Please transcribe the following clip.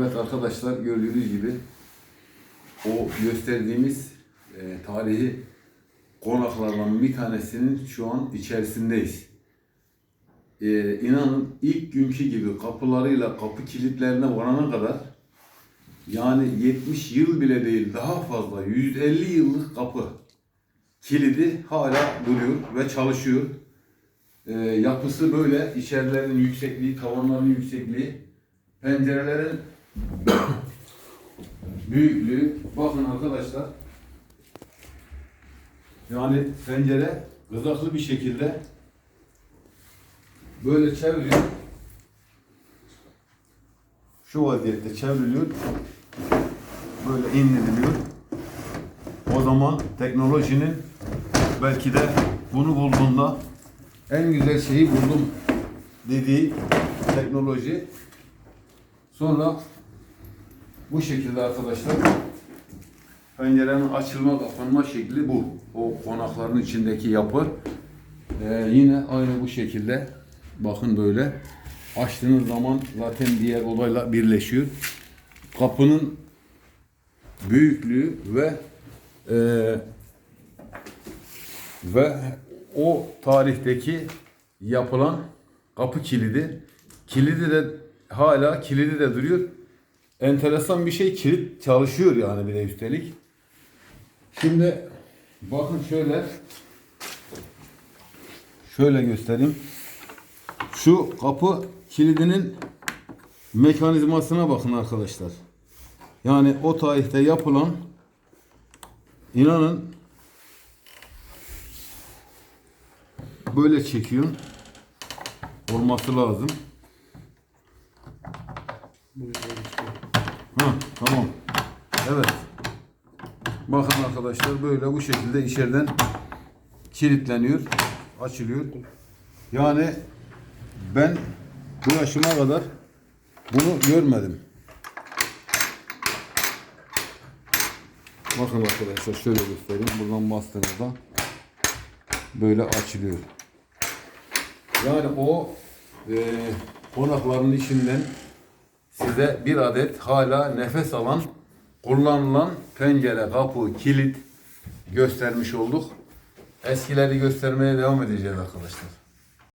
Evet arkadaşlar gördüğünüz gibi o gösterdiğimiz e, tarihi konaklardan bir tanesinin şu an içerisindeyiz. E, inanın ilk günkü gibi kapılarıyla kapı kilitlerine varana kadar yani 70 yıl bile değil daha fazla 150 yıllık kapı kilidi hala duruyor ve çalışıyor. E, yapısı böyle içerilerin yüksekliği, tavanların yüksekliği, pencerelerin büyüklüğü. Bakın arkadaşlar. Yani pencere kızaklı bir şekilde böyle çeviriyor. Şu vaziyette çevriliyor. Böyle indiriliyor. O zaman teknolojinin belki de bunu bulduğunda en güzel şeyi buldum dediği teknoloji. Sonra bu şekilde arkadaşlar pencerenin açılma kapanma şekli bu. O konakların içindeki yapı. Ee, yine aynı bu şekilde bakın böyle açtığınız zaman zaten diğer olayla birleşiyor. Kapının büyüklüğü ve e, ve o tarihteki yapılan kapı kilidi kilidi de hala kilidi de duruyor. Enteresan bir şey kilit çalışıyor yani bir de üstelik. Şimdi bakın şöyle şöyle göstereyim. Şu kapı kilidinin mekanizmasına bakın arkadaşlar. Yani o tarihte yapılan inanın böyle çekiyor olması lazım. Ha, tamam. Evet. Bakın arkadaşlar böyle bu şekilde içeriden kilitleniyor, açılıyor. Yani ben bu yaşıma kadar bunu görmedim. Bakın arkadaşlar şöyle göstereyim. Buradan bastığınızda böyle açılıyor. Yani o e, konakların içinden size bir adet hala nefes alan, kullanılan pencere, kapı, kilit göstermiş olduk. Eskileri göstermeye devam edeceğiz arkadaşlar.